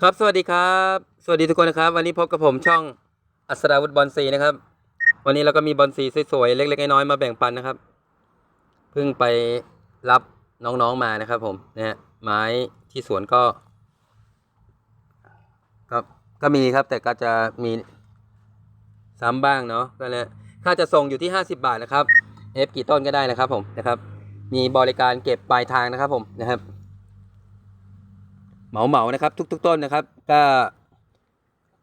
ครับสวัสดีครับ สวัสดีทุกคนนะครับ วันนี้พบกับผมช่องอัศดาวุฒิบอลซีนะครับ วันนี้เราก็มีบอลซีสวยๆเล็กๆน้อยๆมาแบ่งปันนะครับเพิ่งไปรับน้องๆมานะครับ ผมนะฮะไม้ที่สวนก็ก็ก็มีครับ แต่ก็จะมีซ้ำบ้างเนาะก็เลยค่าจะส่งอยู่ที่ 50 บาทนะครับเอฟกี่ต้นก็ได้นะครับ ผมนะครับ มีบริการเก็บปลายทางนะครับ ผมนะครับ เหมาเหมานะครับ ทุก ๆ ต้นนะครับก็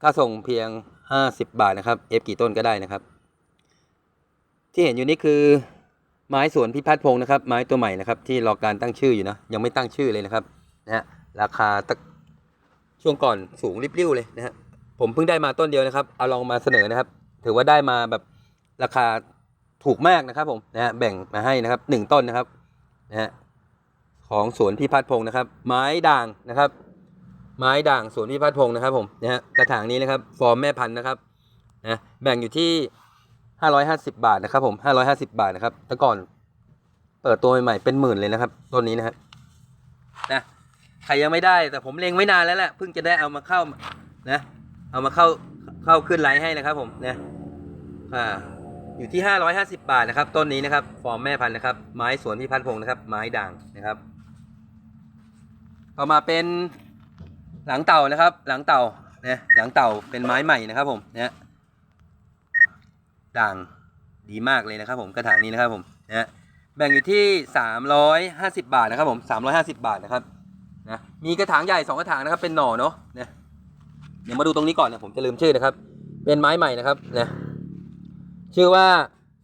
ค่าส่งเพียง 50 บาทนะครับเอฟกี่ต้นก็ได้นะครับ ที่เห็นอยู่นี่คือไม้สวนพิพัฒน์พงศ์นะครับ ไม้ตัวใหม่นะครับ ที่รอการตั้งชื่ออยู่นะยังไม่ตั้งชื่อเลยนะครับนะฮะราคาตช่วงก่อนสูงริบลิ่วเลยนะฮะผมเพิ่งได้มาต้นเดียวนะครับ เอาลองมาเสนอนะครับ ถือว่าได้มาแบบราคาถูกมากนะครับผมนะฮะแบ่งมาให้นะครับหนึ่งต้นนะครับนะฮะ ของสวนพิพัฒน์พงศ์นะครับ ไม้ด่างนะครับ ไม้ด่างสวนพิพัฒน์พงศ์นะครับผมนะฮะกระถางนี้นะครับฟอร์มแม่พันธุ์นะครับนะแบ่งอยู่ที่ 550 บาทนะครับผม550 บาทนะครับแต่ก่อนเปิดตัวใหม่ๆเป็นหมื่นเลยนะครับต้นนี้นะครับนะใครยังไม่ได้แต่ผมเล็งไว้นานแล้วแหละเพิ่งจะได้เอามาเข้านะเอามาเข้าเข้าขึ้นไลน์ให้นะครับผมนะอ่าอยู่ที่ 550 บาทนะครับ ต้นนี้นะครับ ฟอร์มแม่พันธุ์นะครับ ไม้สวนพิพัฒน์พงศ์นะครับ ไม้ด่างนะครับ ต่อมาเป็นหลังเต่านะครับ หลังเต่านะหลังเต่าเป็นไม้ใหม่นะครับผมนะด่างดีมากเลยนะครับผมกระถางนี้นะครับผมนะแบ่งอยู่ที่ 350 บาทนะครับผม 350 บาทนะครับนะมีกระถางใหญ่สองกระถางนะครับเป็นหน่อเนาะนะเดี๋ยวมาดูตรงนี้ก่อนนะผมจะลืมชื่อนะครับ เป็นไม้ใหม่นะครับนะชื่อว่า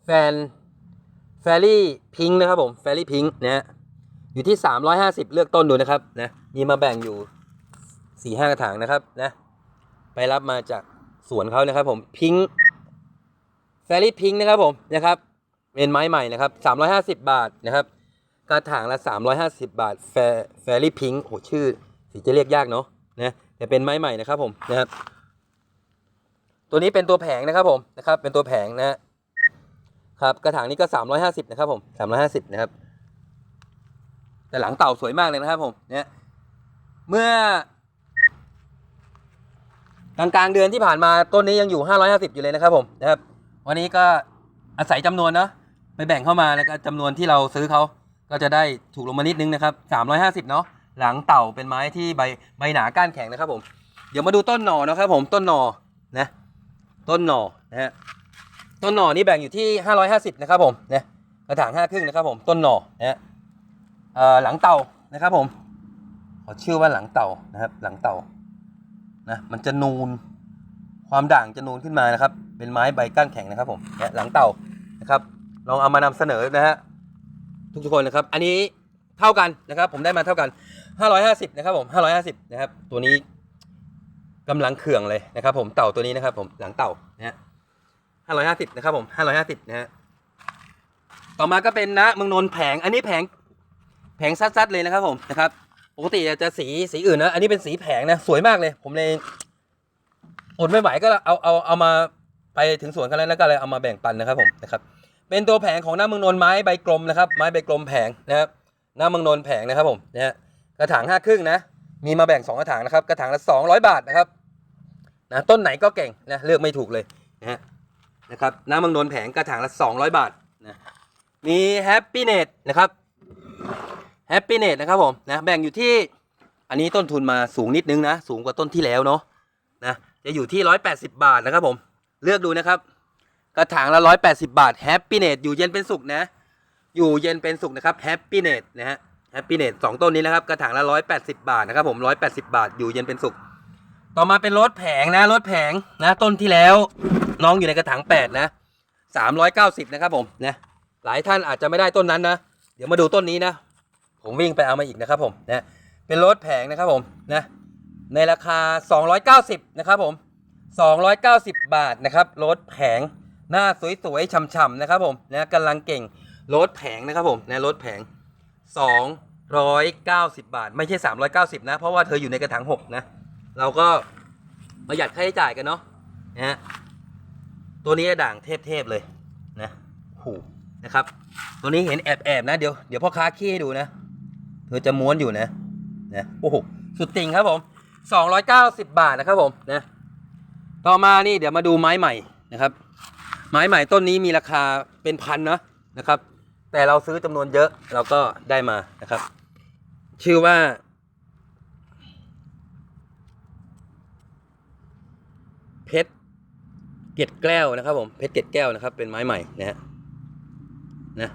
แฟนแฟรี่พิงนะครับผมแฟรี่พิงนะฮะ อยู่ที่ 350 เลือกต้นดูนะครับนะมีมาแบ่งอยู่4ี่ห้ากระถางนะครับนะไปรับมาจากสวนเขานะครับผมพิงแฟรี่พิงนะครับผมนะครับเป็นไม้ใหม่นะครับ 350 บาทนะครับกระถางละ 350 บาทแฟแฟรี่พิงโอ้ชื่อสีจะเรียกยากเนาะนะแต่เป็นไม้ใหม่นะครับผมนะครับตัวนี้เป็นตัวแผงนะครับผมนะครับเป็นตัวแผงนะฮะครับกระถางนี้ก็ 350 นะครับผม 350 นะครับ แต่หลังเต่าสวยมากเลยนะครับผมเนี่ยเมื่อกลางกลางเดือนที่ผ่านมาต้นนี้ยังอยู่ 550 อยู่เลยนะครับผมนะครับ วันนี้ก็อาศัยจำนวนเนาะไปแบ่งเข้ามาแล้วก็จำนวนที่เราซื้อเขาก็จะได้ถูกลงมานิดนึงนะครับ 350 เนาะหลังเต่าเป็นไม้ที่ใบใบหนาก้านแข็งนะครับผม เดี๋ยวมาดูต้นหน่อนะครับผมต้นหน่อนะต้นหน่อนะฮะต้นหน่อนี่แบ่งอยู่ที่ 550 นะครับผมนะกระถางห้าครึ่งนะครับผมต้นหน่อนะฮะ หลังเต่านะครับผมขอชื่อว่าหลังเต่านะครับ หลังเต่านะมันจะนูนความด่างจะนูนขึ้นมานะครับ เป็นไม้ใบก้านแข็งนะครับผมเนี่ยหลังเต่านะครับ ลองเอามานำเสนอนะฮะทุกๆคนนะครับ อันนี้เท่ากันนะครับ ผมได้มาเท่ากัน 550 นะครับผม 550 นะครับ ตัวนี้กำลังเขื่องเลยนะครับ ผมเต่าตัวนี้นะครับ ผมหลังเต่านะฮะ550 นะครับผม 550 นะฮะต่อมาก็เป็นนะเมืองนนแผง อันนี้แผง แผงซัดๆเลยนะครับผมนะครับปกติจะสีสีอื่นนะอันนี้เป็นสีแผงนะสวยมากเลย ผมเลยอดไม่ไหวก็เอาเอาเอามาไปถึงสวนกันแล้วแล้วก็เลยเอามาแบ่งปันนะครับผมนะครับ เป็นตัวแผงของหน้าเมืองนนท์ไม้ใบกลมนะครับไม้ใบกลมแผงนะครับหน้าเมืองนนท์แผงนะครับผมนะฮะกระถางห้าครึ่งนะ มีมาแบ่งสองกระถางนะครับ กระถางละสองร้อยบาทนะครับนะต้นไหนก็เก่งนะเลือกไม่ถูกเลยนะฮะนะครับหน้าเมืองนนท์แผงกระถางละสองร้อยบาทนะมีแฮปปี้เนตนะครับ แฮปปี้เนตนะครับผมนะแบ่งอยู่ที่อันนี้ต้นทุนมาสูงนิดนึงนะ สูงกว่าต้นที่แล้วเนาะนะจะอยู่ที่ 180 บาทนะครับผม เลือกดูนะครับ กระถางละ 180 บาทแฮปปี้เนตอยู่เย็นเป็นสุขนะ อยู่เย็นเป็นสุขนะครับแฮปปี้เนตนะฮะแฮปปี้เนตสองต้นนี้นะครับ กระถางละ 180 บาทนะครับผม180 บาท อยู่เย็นเป็นสุข ต่อมาเป็นรถแผงนะรถแผงนะต้นที่แล้วน้องอยู่ในกระถาง8นะ390นะครับผมนะหลายท่านอาจจะไม่ได้ต้นนั้นนะ เดี๋ยวมาดูต้นนี้นะ ผมวิ่งไปเอามาอีกนะครับผมนะเป็นรถแผงนะครับผมนะในราคา 290 นะครับผม 290 บาทนะครับรถแผงหน้าสวยๆฉ่ำๆนะครับผมนะกำลังเก่งรถแผงนะครับผมนะรถแผง 290 บาท ไม่ใช่ 390 นะ เพราะว่าเธออยู่ในกระถาง6นะ เราก็ประหยัดค่าใช้จ่ายกันเนาะนะฮะตัวนี้ด่างเทพๆเลยนะหูนะครับ ตัวนี้เห็นแอบๆนะเดี๋ยวเดี๋ยวพ่อค้าขี้ให้ดูนะ เธอจะม้วนอยู่นะนะโอ้โหสุดติ่งครับผมสองร้อยเก้าสิบบาทนะครับผมนะต่อมานี่เดี๋ยวมาดูไม้ใหม่นะครับ ไม้ใหม่ต้นนี้มีราคาเป็นพันนะนะครับ แต่เราซื้อจำนวนเยอะเราก็ได้มานะครับ ชื่อว่าเพชรเกล็ดแก้วนะครับผมเพชรเกล็ดแก้วนะครับ เป็นไม้ใหม่นะฮะนะ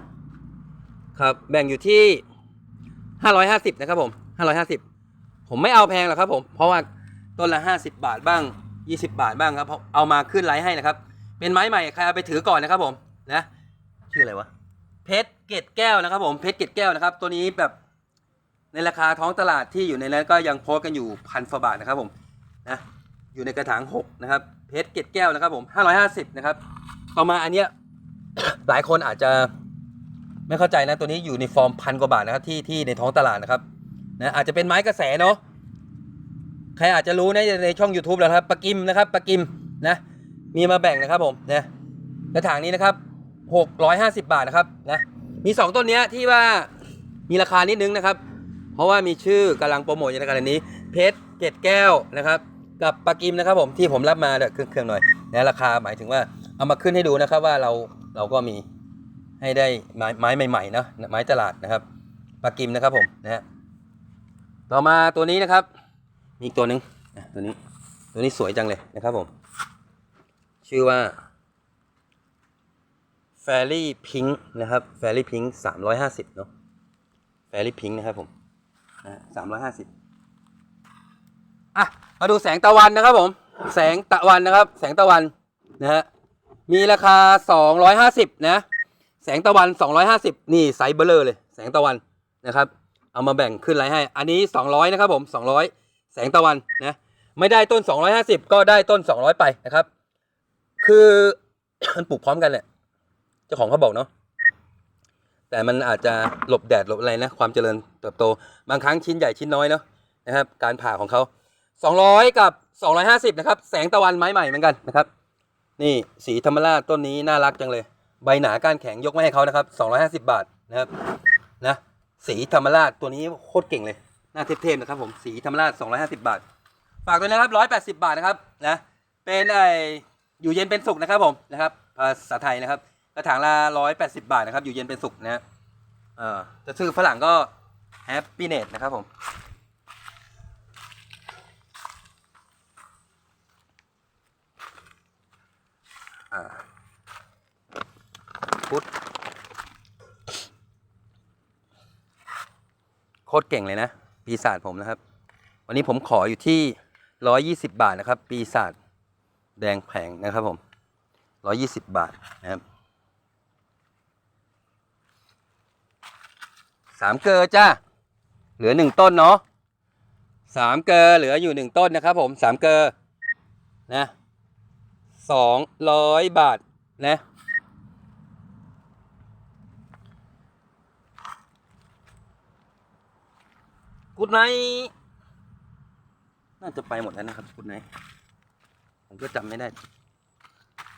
ครับแบ่งอยู่ที่ ห้าร้อยห้าสิบนะครับผมห้าร้อยห้าสิบผมไม่เอาแพงหรอกครับผมเพราะว่าต้นละห้าสิบบาทบ้างยี่สิบาทบ้างครับเพราะเอามาขึ้นไลฟ์ให้นะครับ เป็นไม้ใหม่ใครเอาไปถือก่อนนะครับผมนะชื่ออะไรวะเพชรเกล็ดแก้วนะครับ ผมเพชรเกล็ดแก้วนะครับ ตัวนี้แบบในราคาท้องตลาดที่อยู่ในนั้นก็ยังโพสกันอยู่พันฟบาทนะครับผมนะอยู่ในกระถางหกนะครับเพชรเกล็ดแก้วนะครับผมห้าร้อยห้าสิบนะครับต่อมาอันเนี้ยหลายคนอาจจะ ไม่เข้าใจนะตัวนี้อยู่ในฟอร์มพันกว่าบาทนะครับที่ที่ในท้องตลาดนะครับนะอาจจะเป็นไม้กระแสเนาะใครอาจจะรู้นะในช่อง YouTube แล้วครับปะกิมนะครับปะกิมนะมีมาแบ่งนะครับผมนะกระถางนี้นะครับ 650 บาทนะครับนะมี 2 ต้นนี้ที่ว่ามีราคานิดนึงนะครับ เพราะว่ามีชื่อกำลังโปรโมทอยู่ในการนี้ เพชรเกตแก้วนะครับ กับปากิมนะครับผมที่ผมรับมาเนี่ยเครื่องเครื่องหน่อยนะราคาหมายถึงว่าเอามาขึ้นให้ดูนะครับว่าเราเราก็มี ให้ได้ไม้ไม้ใหม่ๆนะไม้ตลาดนะครับปากิมนะครับผมนะฮะต่อมาตัวนี้นะครับมีอีกตัวหนึ่งตัวนี้ตัวนี้สวยจังเลยนะครับผม ชื่อว่า Fairy Pink นะครับ Fairy Pink สามร้อยห้าสิบเนาะ Fairy Pink นะครับผมสามร้อยห้าสิบอะ มาดูแสงตะวันนะครับผม แสงตะวันนะครับ แสงตะวันนะฮะ มีราคา250นะ แสงตะวัน 250 นี่ไซส์เบลเลอร์เลย แสงตะวันนะครับ เอามาแบ่งขึ้นไรให้ อันนี้ 200 นะครับผม 200 แสงตะวันนะ ไม่ได้ต้น 250 ก็ได้ต้น 200 ไปนะครับ คือมันปลูกพร้อมกันแหละ เจ้าของเขาบอกเนาะ แต่มันอาจจะหลบแดดหลบอะไรนะ ความเจริญเติบโต บางครั้งชิ้นใหญ่ชิ้นน้อยเนาะนะครับ การผ่าของเขา 200 กับ 250 นะครับ แสงตะวันไม้ใหม่เหมือนกันนะครับ นี่สีธรรมราชต้นนี้น่ารักจังเลย ใบหนากานแข็งยกมาให้เขานะครับ 250 บาทนะครับนะสีธรรมราชตัวนี้โคตรเก่งเลยหน้าเทพๆนะครับผมสีธรรมราช 250 บาท ฝากด้วยนะครับ180 บาทนะครับนะเป็นไออยู่เย็นเป็นสุขนะครับผมนะครับภาษาไทยนะครับกระถางละ180 บาทนะครับอยู่เย็นเป็นสุขนะเอ่อจะซื้อฝรั่งก็แฮปปี้เน t นะครับผมอ่า พุทธโคตรเก่งเลยนะ ปีศาจผมนะครับ วันนี้ผมขออยู่ที่ร้อยี่สิบาทนะครับ ปีศาจแดงแผงนะครับผมร้อยี่สิบาทนะครับสามเกลอจ้าเหลือหนึ่งต้นเนาะสามเกลอเหลืออยู่หนึ่งต้นนะครับผมสามเกลอนะสองร้อยบาทนะ กุดไนน่าจะไปหมดแล้วนะครับกุดไนผมก็จำไม่ได้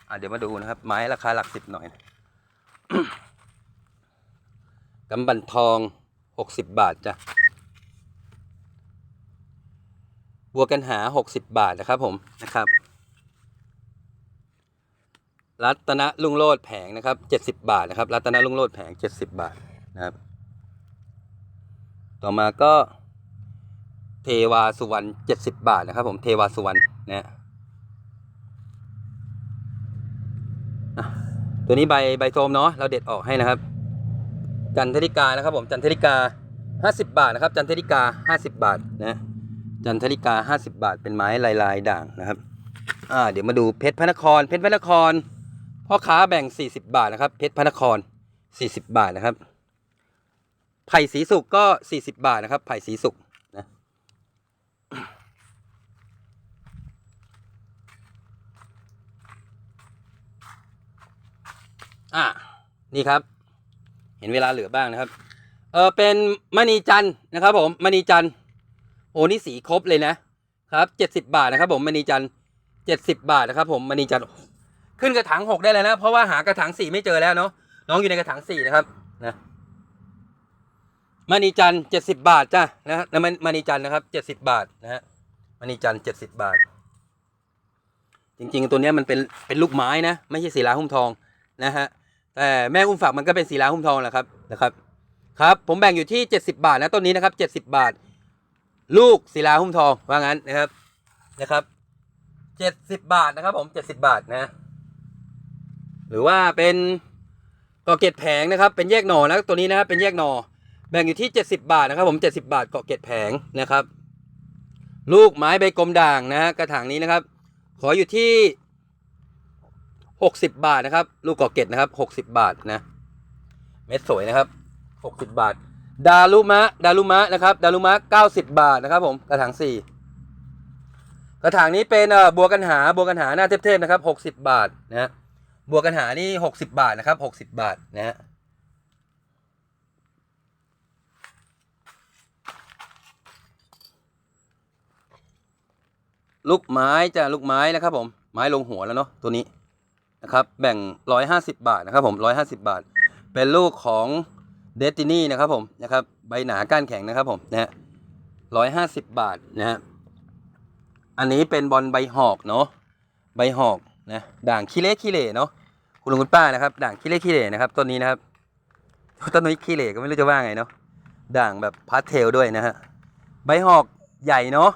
อะเดี๋ยวมาดูนะครับ ไม้ราคาหลักสิบหน่อยนะกำบันทองหกสิบบาทจ้ะบัวกันหาหกสิบบาทนะครับผมนะครับรัตนลุงโลดแผงนะครับเจ็ดสิบาทนะครับ รัตนลุงโลดแผงเจ็ดสิบาทนะครับ ต่อมาก็ เทวาสุวรรณเจ็ดสิบบาทนะครับ ผมเทวาสุวรรณนะฮะอะตัวนี้ใบใบโทมเนาะเราเด็ดออกให้นะครับ จันทริกานะครับ ผมจันทริกาห้าสิบาทนะครับ จันทริกาห้าสิบาทนะจันทริกาห้าสิบาทเป็นไม้ลายลายด่างนะครับอ่าเดี๋ยวมาดูเพชรพระนคร เพชรพระนครพ่อค้าแบ่ง40บบาทนะครับ เพชรพระนคร40บบาทนะครับไผ่สีสุกก็40บาทนะครับไผ่สีสุก นะอ่านี่ครับ เห็นเวลาเหลือบ้างนะครับ เออเป็นมณีจันนะครับ ผมมณีจันโอ้นี่สีครบเลยนะครับเจ็ดสิบาทนะครับ ผมมณีจันเจ็ดสิบาทนะครับ ผมมณีจันขึ้นกระถางหกได้เลยนะเพราะว่าหากระถางสี่ไม่เจอแล้วเนาะน้องอยู่ในกระถางสี่นะครับนะมณีจันเจ็ดสิบาทจ้ะนะฮะมณีจันนะครับเจ็ดสิบาทนะฮะมณีจันเจ็ดสิบบาท จริง ๆ ตัวเนี้ยมันเป็นเป็นลูกไม้นะ ไม่ใช่ศิลาหุ้มทองนะฮะ แต่แม่อุ้มฝักมันก็เป็นศิลาหุ้มทองแหละครับนะครับ ครับ ผมแบ่งอยู่ที่ 70 บาทนะต้นนี้นะครับ70 บาท ลูกศิลาหุ้มทองว่างั้นนะครับนะครับ 70 บาทนะครับ ผม 70 บาทนะ หรือว่าเป็นเกาะเกร็ดแผงนะครับ เป็นแยกหน่อนะตัวนี้นะครับเป็นแยกหน่อ แบ่งอยู่ที่ 70 บาทนะครับผม 70 บาทเกาะเกร็ดแผงนะครับ ลูกไม้ใบกลมด่างนะฮะกระถางนี้นะครับ ขออยู่ที่ 60 บาทนะครับ ลูกกาะเกร็ดนะครับ 60 บาทนะ เม็ดสวยนะครับ 60 บาท ดารุมะ ดารุมะนะครับ ดารุมะ 90 บาทนะครับผม กระถาง 4 กระถางนี้เป็นบัวกันหา บัวกันหาหน้าเทพๆนะครับ 60 บาทนะฮะบัวกันหานี่ 60 บาทนะครับ 60 บาทนะฮะลูกไม้จะลูกไม้นะครับผมไม้ลงหัวแล้วเนาะตัวนี้ นะครับแบ่ง 150 บาทนะครับผม 150 บาท เป็นลูกของเดตินี่นะครับผมนะครับใบหนาก้านแข็งนะครับผมนะฮะ150บบาทนะฮะอันนี้เป็นบอลใบหอกเนาะใบหอกนะด่างขี้เละขี้เหร่เนาะคุณลุงคุณป้านะครับ ด่างขี้เละขี้เหร่นะครับต้นนี้นะครับต้นนี้ขี้เหร่ก็ไม่รู้จะว่าไงเนาะด่างแบบพาสเทลด้วยนะฮะใบหอกใหญ่เนาะ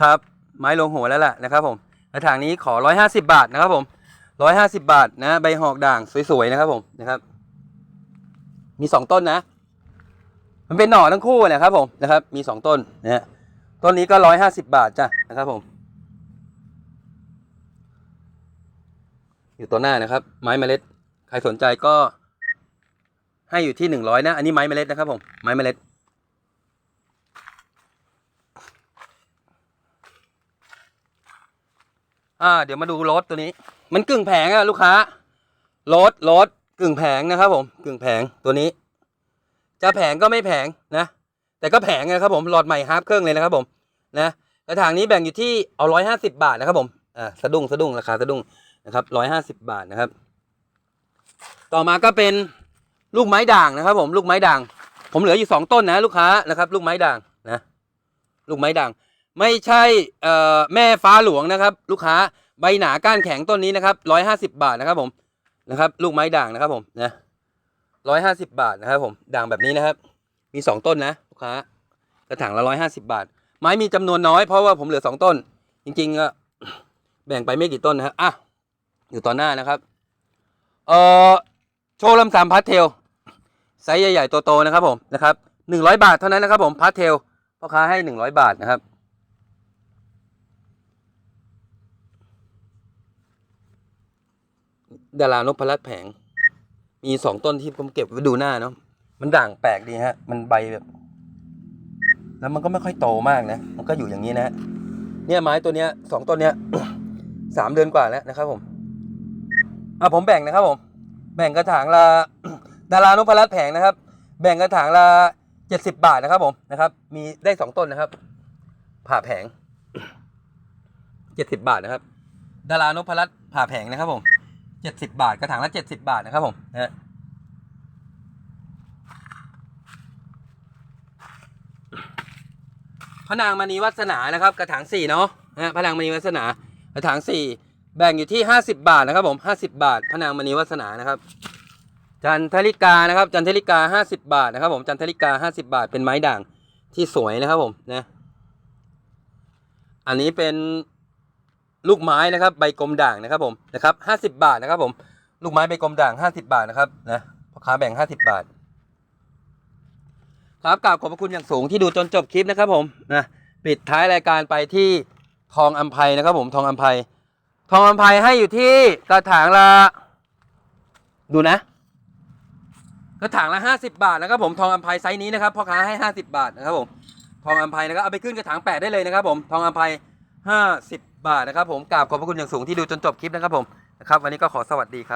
ครับไม้ลงหัวแล้วล่ะนะครับผมกระถางนี้ขอ150บาทนะครับผม 150บบาทนะ ใบหอกด่างสวยๆนะครับผมนะครับ มีสองต้นนะ มันเป็นหน่อทั้งคู่แหละครับผมนะครับ มีสองต้นนะฮะต้นนี้ก็150บาทจ้ะนะครับผม อยู่ตัวหน้านะครับ ไม้เมล็ด ใครสนใจก็ ให้อยู่ที่100นะ อันนี้ไม้เมล็ดนะครับผมไม้เมล็ดอ่าเดี๋ยวมาดูรถตัวนี้ มันกึ่งแผงอะลูกค้ารถรถกึ่งแผงนะครับผมกึ่งแผงตัวนี้ จะแผงก็ไม่แผงนะ แต่ก็แผงนะครับผมหลอดใหม่ฮาร์ปเครื่องเลยนะครับผมนะกระถางนี้แบ่งอยู่ที่เอาร้อยห้าสิบาทนะครับผมอ่าสะดุ้งสะดุ้งราคาสะดุ้งนะครับร้อยห้าสิบาทนะครับ ต่อมาก็เป็นลูกไม้ด่างนะครับ ผมลูกไม้ด่าง ผมเหลืออยู่สองต้นนะ ลูกค้านะครับ ลูกไม้ด่างนะ ลูกไม้ด่าง ไม่ใช่เอ่อแม่ฟ้าหลวงนะครับ ลูกค้า ใบหนาก้านแข็งต้นนี้นะครับร้อยห้าสิบบาทนะครับผมนะครับ ลูกไม้ด่างนะครับผมนะร้อยห้าสิบาทนะครับผมด่างแบบนี้นะครับ มีสองต้นนะลูกค้ากระถางละร้อยห้าสิบาท ไม้มีจำนวนน้อยเพราะว่าผมเหลือสองต้น จริงๆก็แบ่งไปไม่กี่ต้นนะครับอะอยู่ต่อหน้านะครับ เอ่อโชว์ลำสามพัทเทลไซส์ใหญ่ๆโตๆนะครับผมนะครับหนึ่งร้อยบาทเท่านั้นนะครับผมพัทเทลพ่อค้าให้หนึ่งร้อยบาทนะครับ ดารานพรัตแผง มีสองต้นที่ผมเก็บไว้ดูหน้าเนาะมันด่างแปลกดีฮะ มันใบแบบ แล้วมันก็ไม่ค่อยโตมากนะ มันก็อยู่อย่างนี้นะเนี่ยไม้ตัวเนี้ยสองต้นเนี้ยสามเดือนกว่าแล้วนะครับผมอะผมแบ่งนะครับผม แบ่งกระถางละดารานพรัตแผงนะครับ แบ่งกระถางละเจ็ดสิบบาทนะครับผมนะครับ มีได้สองต้นนะครับ ผ่าแผงเจ็ดสิบบาทนะครับ ดารานพรัตผ่าแผงนะครับผม เจ็ดสิบบาท กระถางละเจ็ดสิบาทนะครับผมนะพระนางมณีวัฒนานะครับ กระถางสี่เนาะนะฮะพระนางมณีวัฒนา กระถางสี่แบ่งอยู่ที่ห้าสิบาทนะครับผมห้าสิบาทพระนางมณีวัฒนานะครับ จันทริกานะครับ จันทริกาห้าสิบาทนะครับผมจันทริกาห้าสิบาทเป็นไม้ด่างที่สวยนะครับผมนะอันนี้เป็น ลูกไม้นะครับใบกลมด่างนะครับผมนะครับห้าสิบบาทนะครับผมลูกไม้ใบกลมด่างห้าสิบาทนะครับนะพ่อค้าแบ่งห้าสิบาท ครับกราบขอบพระคุณอย่างสูงที่ดูจนจบคลิปนะครับผมนะปิดท้ายรายการไปที่ทองอัมไพนะครับ ผมทองอัมไพทองอัมไพให้อยู่ที่กระถางละดูนะ กระถางละห้าสิบาทนะครับผมทองอัมไพไซส์นี้นะครับพ่อค้าให้ห้าสิบาทนะครับผมทองอัมไพนะครับเอาไปขึ้นกระถางแปดได้เลยนะครับ ผมทองอัมไพห้าสิบ บาทนะครับผมกราบขอบพระคุณอย่างสูงที่ดูจนจบคลิปนะครับผมนะครับวันนี้ก็ขอสวัสดีครับ